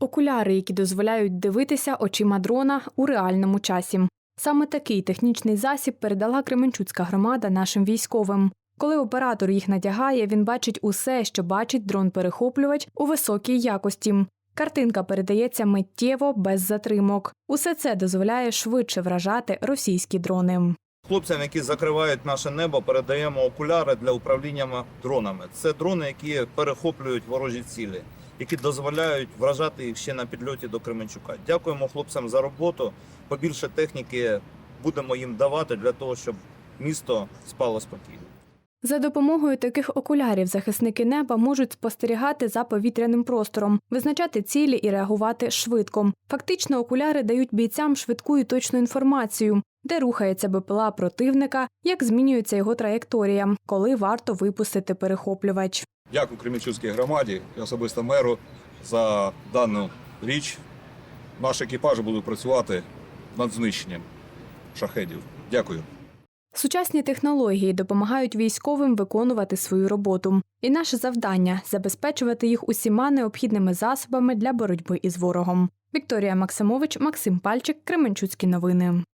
Окуляри, які дозволяють дивитися очима дрона у реальному часі. Саме такий технічний засіб передала Кременчуцька громада нашим військовим. Коли оператор їх надягає, він бачить усе, що бачить дрон-перехоплювач у високій якості. Картинка передається миттєво без затримок. Усе це дозволяє швидше вражати російські дрони. Хлопцям, які закривають наше небо, передаємо окуляри для управління дронами. Це дрони, які перехоплюють ворожі цілі, які дозволяють вражати їх ще на підльоті до Кременчука. Дякуємо хлопцям за роботу. Побільше техніки будемо їм давати для того, щоб місто спало спокійно. За допомогою таких окулярів захисники неба можуть спостерігати за повітряним простором, визначати цілі і реагувати швидко. Фактично, окуляри дають бійцям швидку і точну інформацію, де рухається БПЛА противника, як змінюється його траєкторія, коли варто випустити перехоплювач. Дякую Кремінчуцькій громаді і особисто меру за дану річ. Наш екіпаж буде працювати над знищенням шахедів. Дякую. Сучасні технології допомагають військовим виконувати свою роботу. І наше завдання забезпечувати їх усіма необхідними засобами для боротьби із ворогом. Вікторія Максимович, Максим Пальчик, Кременчуцькі новини.